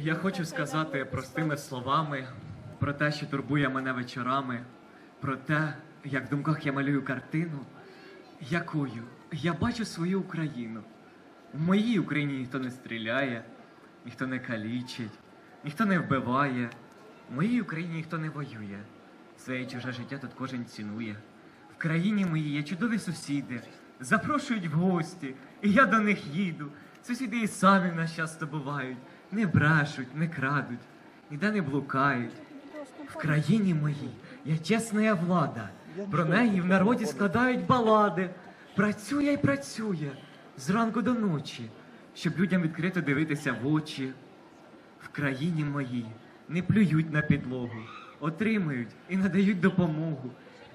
Я хочу сказати простими словами про те, що турбує мене вечорами, про те, як в думках я малюю картину, якою я бачу свою Україну. В моїй Україні ніхто не стріляє, ніхто не калічить, ніхто не вбиває. В моїй Україні ніхто не воює. Своє чуже життя тут кожен цінує. В країні моїй є чудові сусіди, запрошують в гості, і я до них їду. Сусіди і самі в нас часто бувають, не брешуть, не крадуть, ніде не блукають. В країні моїй є чесна влада. Про неї в народі складають балади. Працює й працює зранку до ночі, щоб людям відкрито дивитися в очі. В країні моїй не плюють на підлогу, отримують і надають допомогу.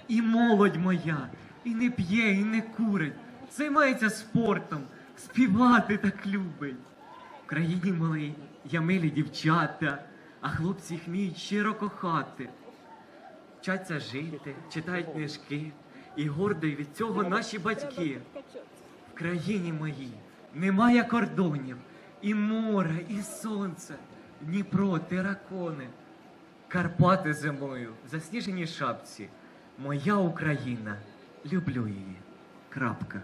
І молодь моя, і не п'є, і не курить, займається спортом, співати так любить. Країні моїй я милі дівчата, а хлопці їх вміють щиро кохати. Вчаться жити, читають книжки, і гордо від цього наші батьки. В країні моїй немає кордонів, і море, і сонце, Дніпро, теракони, Карпати зимою, в засніженій шапці. Моя Україна, люблю її. Крапка.